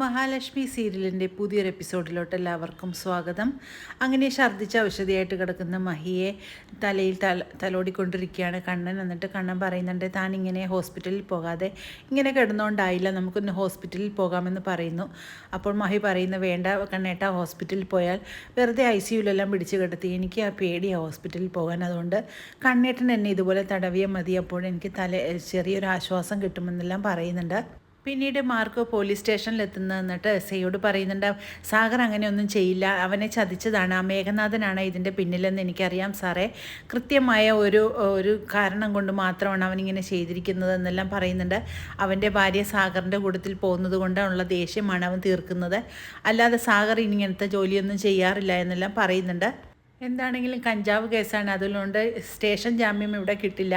മഹാലക്ഷ്മി സീരിയലിന്റെ പുതിയൊരു എപ്പിസോഡിലോട്ട് എല്ലാവർക്കും സ്വാഗതം. അങ്ങനെ ഛർദ്ദിച്ച ഔഷധിയായിട്ട് കിടക്കുന്ന മഹിയെ തലയിൽ തല തലോടിക്കൊണ്ടിരിക്കുകയാണ് കണ്ണൻ. എന്നിട്ട് കണ്ണൻ പറയുന്നുണ്ട് താൻ ഇങ്ങനെ ഹോസ്പിറ്റലിൽ പോകാതെ ഇങ്ങനെ കിടന്നുകൊണ്ടായില്ല നമുക്കൊന്ന് ഹോസ്പിറ്റലിൽ പോകാമെന്ന് പറയുന്നു. അപ്പോൾ മഹി പറയുന്നു വേണ്ട കണ്ണേട്ട ഹോസ്പിറ്റലിൽ പോയാൽ വെറുതെ ഐ സിയുലെല്ലാം പിടിച്ച് കിടത്തി. എനിക്ക് ആ പേടിയാണ് ഹോസ്പിറ്റലിൽ പോകാൻ. അതുകൊണ്ട് കണ്ണേട്ടൻ എന്നെ ഇതുപോലെ തടവിയ മതി. അപ്പോൾ എനിക്ക് തല ചെറിയൊരു ആശ്വാസം കിട്ടുമെന്നെല്ലാം പറയുന്നുണ്ട്. പിന്നീട് മാർക്കോ പോലീസ് സ്റ്റേഷനിൽ എത്തുന്ന എന്നിട്ട് എസ് ഐയോട് പറയുന്നുണ്ട് സാഗർ അങ്ങനെയൊന്നും ചെയ്യില്ല. അവനെ ചതിച്ചതാണ്. ആ മേഘനാഥനാണ് ഇതിന്റെ പിന്നിലെന്ന് എനിക്കറിയാം സാറേ. കൃത്യമായ ഒരു ഒരു കാരണം കൊണ്ട് മാത്രമാണ് അവനിങ്ങനെ ചെയ്തിരിക്കുന്നത് എന്നെല്ലാം പറയുന്നുണ്ട്. അവന്റെ ഭാര്യ സാഗറിന്റെ കൂട്ടത്തിൽ പോകുന്നത് കൊണ്ടുള്ള ദേഷ്യമാണ് അവൻ തീർക്കുന്നത്. അല്ലാതെ സാഗർ ഇങ്ങനത്തെ ജോലിയൊന്നും ചെയ്യാറില്ല എന്നെല്ലാം പറയുന്നുണ്ട്. എന്താണെങ്കിലും കഞ്ചാവ് കേസാണ്. അതുകൊണ്ട് സ്റ്റേഷൻ ജാമ്യം ഇവിടെ കിട്ടില്ല.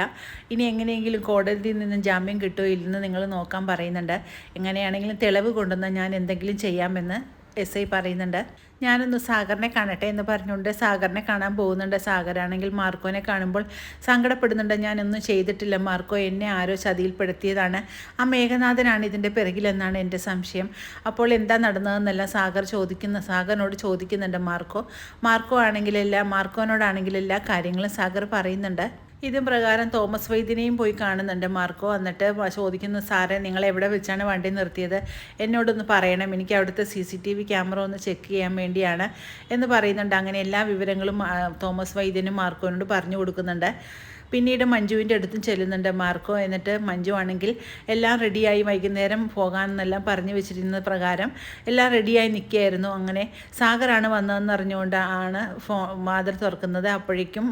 ഇനി എങ്ങനെയെങ്കിലും കോടതിയിൽ നിന്ന് ജാമ്യം കിട്ടുമോ ഇല്ലെന്ന് നിങ്ങൾ നോക്കാൻ പറയുന്നുണ്ട്. എങ്ങനെയാണെങ്കിലും തെളിവ് കൊണ്ടുവന്നാൽ ഞാൻ എന്തെങ്കിലും ചെയ്യാമെന്ന് എസ് ഐ പറയുന്നുണ്ട്. ഞാനൊന്ന് സാഗറിനെ കാണട്ടെ എന്ന് പറഞ്ഞുകൊണ്ട് സാഗറിനെ കാണാൻ പോകുന്നുണ്ട്. സാഗറാണെങ്കിൽ മാർക്കോനെ കാണുമ്പോൾ സങ്കടപ്പെടുന്നുണ്ട്. ഞാനൊന്നും ചെയ്തിട്ടില്ല. മാർക്കോ എന്നെ ആരോ ചതിയിൽപ്പെടുത്തിയതാണ്. ആ മേഘനാഥനാണ് ഇതിന്റെ പിറകിലെന്നാണ് എന്റെ സംശയം. അപ്പോൾ എന്താ നടന്നതെന്നല്ല സാഗർ ചോദിക്കുന്ന സാഗറിനോട് ചോദിക്കുന്നുണ്ട് മാർക്കോ. മാർക്കോ ആണെങ്കിലെല്ലാം മാർക്കോനോടാണെങ്കിലെല്ലാ കാര്യങ്ങളും സാഗർ പറയുന്നുണ്ട്. ഇതും പ്രകാരം തോമസ് വൈദ്യനെയും പോയി കാണുന്നുണ്ട്. മാർക്കോ എന്നിട്ട് ചോദിക്കുന്നു സാറേ നിങ്ങൾ എവിടെ വെച്ചാണ് വണ്ടി നിർത്തിയത്? എന്നോടൊന്ന് പറയണം. എനിക്ക് അവിടുത്തെ C C T V camera ഒന്ന് ചെക്ക് ചെയ്യാൻ വേണ്ടിയാണ് എന്ന് പറയുന്നുണ്ട്. അങ്ങനെ എല്ലാ വിവരങ്ങളും തോമസ് വൈദ്യനും മാർക്കോനോട് പറഞ്ഞു കൊടുക്കുന്നുണ്ട്. പിന്നീട് മഞ്ജുവിന്റെ അടുത്തും ചെല്ലുന്നുണ്ട്. മാർക്കോ എന്നിട്ട് മഞ്ജു ആണെങ്കിൽ എല്ലാം റെഡിയായി വൈകുന്നേരം പോകാമെന്നെല്ലാം പറഞ്ഞു വെച്ചിരുന്ന പ്രകാരം എല്ലാം റെഡിയായി നിൽക്കുകയായിരുന്നു. അങ്ങനെ സാഗറാണ് വന്നതെന്ന് അറിഞ്ഞുകൊണ്ട് ആണ് ഫോ വാതിൽ തുറക്കുന്നത്. അപ്പോഴേക്കും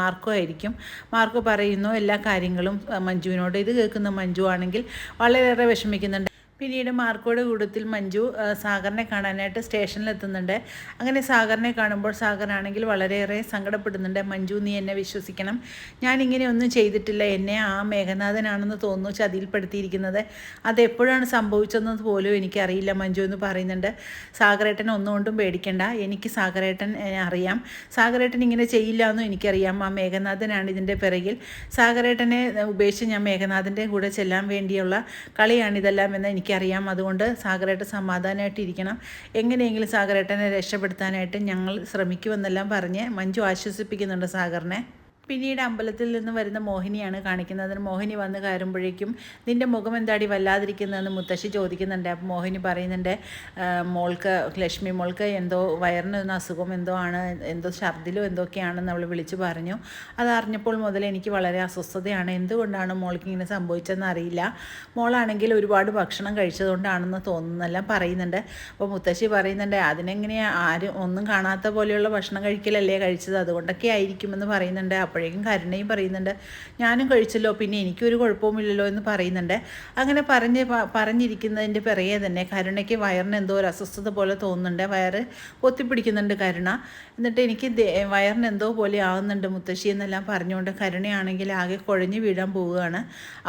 മാർക്കോ ആയിരിക്കും. മാർക്കോ പറയുന്നു എല്ലാ കാര്യങ്ങളും മഞ്ജുവിനോട്. ഇത് കേൾക്കുന്ന മഞ്ജു ആണെങ്കിൽ വളരെയേറെ വിഷമിക്കുന്നുണ്ട്. പിന്നീട് മാർക്കോട് കൂടത്തിൽ മഞ്ജു സാഗറിനെ കാണാനായിട്ട് സ്റ്റേഷനിൽ എത്തുന്നുണ്ട് അങ്ങനെ സാഗറിനെ കാണുമ്പോൾ സാഗറാണെങ്കിൽ വളരെയേറെ സങ്കടപ്പെടുന്നുണ്ട്. മഞ്ജു നീ എന്നെ വിശ്വസിക്കണം. ഞാൻ ഇങ്ങനെ ഒന്നും ചെയ്തിട്ടില്ല. എന്നെ ആ മേഘനാഥനാണെന്ന് തോന്നുന്നു ചതിയിൽപ്പെടുത്തിയിരിക്കുന്നത്. അതെപ്പോഴാണ് സംഭവിച്ചതെന്ന് പോലും എനിക്കറിയില്ല മഞ്ജു എന്ന് പറയുന്നുണ്ട്. സാഗരേട്ടൻ ഒന്നുകൊണ്ടും പേടിക്കണ്ട. എനിക്ക് സാഗരേട്ടൻ അറിയാം. സാഗരേട്ടൻ ഇങ്ങനെ ചെയ്യില്ല എന്നും എനിക്കറിയാം. ആ മേഘനാഥനാണ് ഇതിന്റെ പിറകിൽ. സാഗരേട്ടനെ ഉപേക്ഷിച്ച് ഞാൻ മേഘനാഥന്റെ കൂടെ ചെല്ലാൻ വേണ്ടിയുള്ള കളിയാണിതെല്ലാം എന്ന് എനിക്ക് എനിക്കറിയാം. അതുകൊണ്ട് സാഗരേട്ടൻ സമാധാനമായിട്ടിരിക്കണം എങ്ങനെയെങ്കിലും സാഗരേട്ടനെ രക്ഷപ്പെടുത്താനായിട്ട് ഞങ്ങൾ ശ്രമിക്കുമെന്നെല്ലാം പറഞ്ഞ് മഞ്ജു ആശ്വസിപ്പിക്കുന്നുണ്ട് സാഗറിനെ. പിന്നീട് അമ്പലത്തിൽ നിന്ന് വരുന്ന മോഹിനിയാണ് കാണിക്കുന്നത്. അതിന് മോഹിനി വന്ന് കയറുമ്പോഴേക്കും നിന്റെ മുഖം എന്താടി വല്ലാതിരിക്കുന്നതെന്ന് മുത്തശ്ശി ചോദിക്കുന്നുണ്ട്. അപ്പോൾ മോഹിനി പറയുന്നുണ്ട് മോൾക്ക് ലക്ഷ്മി മോൾക്ക് എന്തോ വയറിന് ഒന്ന് അസുഖം എന്തോ ആണ് എന്തോ ഛർദിലോ എന്തൊക്കെയാണെന്ന് അവൾ വിളിച്ചു പറഞ്ഞു. അത് അറിഞ്ഞപ്പോൾ മുതൽ എനിക്ക് വളരെ അസ്വസ്ഥതയാണ്. എന്തുകൊണ്ടാണ് മോൾക്ക് ഇങ്ങനെ സംഭവിച്ചതെന്ന് അറിയില്ല. മോളാണെങ്കിൽ ഒരുപാട് ഭക്ഷണം കഴിച്ചതുകൊണ്ടാണെന്ന് തോന്നുന്നെല്ലാം പറയുന്നുണ്ട്. അപ്പോൾ മുത്തശ്ശി പറയുന്നുണ്ട് അതിനെങ്ങനെയാണ് ആരും ഒന്നും കാണാത്ത പോലെയുള്ള ഭക്ഷണം കഴിക്കലല്ലേ കഴിച്ചത്. അതുകൊണ്ടൊക്കെ ആയിരിക്കുമെന്ന് പറയുന്നുണ്ട്. അപ്പോഴേക്കും കരുണയും പറയുന്നുണ്ട് ഞാനും കഴിച്ചല്ലോ പിന്നെ എനിക്കൊരു കുഴപ്പവുമില്ലല്ലോ എന്ന് പറയുന്നുണ്ട്. അങ്ങനെ പറഞ്ഞ് പറഞ്ഞിരിക്കുന്നതിന്റെ പിറകെ തന്നെ കരുണയ്ക്ക് വയറിന് എന്തോ ഒരു അസ്വസ്ഥത പോലെ തോന്നുന്നുണ്ട്. വയറ് പൊത്തിപ്പിടിക്കുന്നുണ്ട് കരുണ. എന്നിട്ട് എനിക്ക് വയറിന് എന്തോ പോലെ ആകുന്നുണ്ട് മുത്തശ്ശി എന്നെല്ലാം പറഞ്ഞുകൊണ്ട് കരുണയാണെങ്കിൽ ആകെ കുഴഞ്ഞു വീഴാൻ പോവുകയാണ്.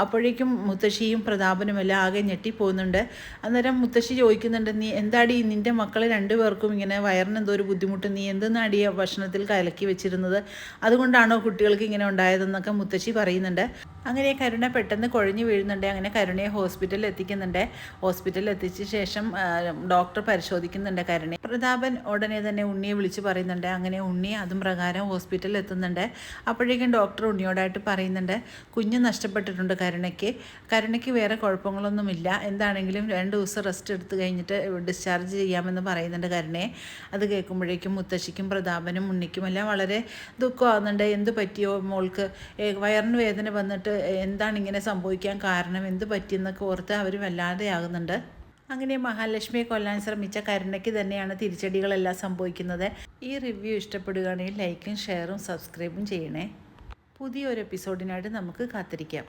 അപ്പോഴേക്കും മുത്തശ്ശിയും പ്രതാപനും എല്ലാം ആകെ ഞെട്ടിപ്പോകുന്നുണ്ട്. അന്നേരം മുത്തശ്ശി ചോദിക്കുന്നുണ്ട് നീ എന്താടി നിന്റെ മക്കൾ രണ്ടുപേർക്കും ഇങ്ങനെ വയറിന് എന്തോ ഒരു ബുദ്ധിമുട്ട്? നീ എന്തെന്നാടിയ ഭക്ഷണത്തിൽ കലക്കി വെച്ചിരുന്നത്? അതുകൊണ്ടാണോ കുട്ടികൾക്ക് ഇങ്ങനെ ഉണ്ടായതെന്നൊക്കെ മുത്തശ്ശി പറയുന്നുണ്ട്. അങ്ങനെ കരുണ പെട്ടെന്ന് കുഴഞ്ഞു വീഴുന്നുണ്ട്. അങ്ങനെ കരുണയെ ഹോസ്പിറ്റലിൽ എത്തിക്കുന്നുണ്ട്. ഹോസ്പിറ്റലിൽ എത്തിച്ച ശേഷം ഡോക്ടർ പരിശോധിക്കുന്നുണ്ട് കരുണയെ. പ്രതാപൻ ഉടനെ തന്നെ ഉണ്ണിയെ വിളിച്ച് പറയുന്നുണ്ട്. അങ്ങനെ ഉണ്ണി അതും പ്രകാരം ഹോസ്പിറ്റലിൽ എത്തുന്നുണ്ട്. അപ്പോഴേക്കും ഡോക്ടർ ഉണ്ണിയോടായിട്ട് പറയുന്നുണ്ട് കുഞ്ഞ് നഷ്ടപ്പെട്ടിട്ടുണ്ട് കരുണയ്ക്ക്. കരുണയ്ക്ക് വേറെ കുഴപ്പങ്ങളൊന്നുമില്ല. എന്താണെങ്കിലും രണ്ട് ദിവസം റെസ്റ്റ് എടുത്തു കഴിഞ്ഞിട്ട് ഡിസ്ചാർജ് ചെയ്യാമെന്ന് പറയുന്നുണ്ട് കരുണയെ. അത് കേൾക്കുമ്പോഴേക്കും മുത്തശ്ശിക്കും പ്രതാപനും ഉണ്ണിക്കുമെല്ലാം വളരെ ദുഃഖമാകുന്നുണ്ട്. എന്ത് പറ്റിയോ മോൾക്ക്? വയറിന് വേദന വന്നിട്ട് എന്താണ് ഇങ്ങനെ സംഭവിക്കാൻ കാരണം എന്ത് പറ്റിയെന്നൊക്കെ ഓർത്ത് അവർ വല്ലാതെ ആകുന്നുണ്ട് അങ്ങനെ മഹാലക്ഷ്മിയെ കൊല്ലാൻ ശ്രമിച്ച കരുണയ്ക്ക് തന്നെയാണ് തിരിച്ചടികളെല്ലാം സംഭവിക്കുന്നത്. ഈ റിവ്യൂ ഇഷ്ടപ്പെടുകയാണെങ്കിൽ ലൈക്കും ഷെയറും സബ്സ്ക്രൈബും ചെയ്യണേ. പുതിയൊരു എപ്പിസോഡിനായിട്ട് നമുക്ക് കാത്തിരിക്കാം.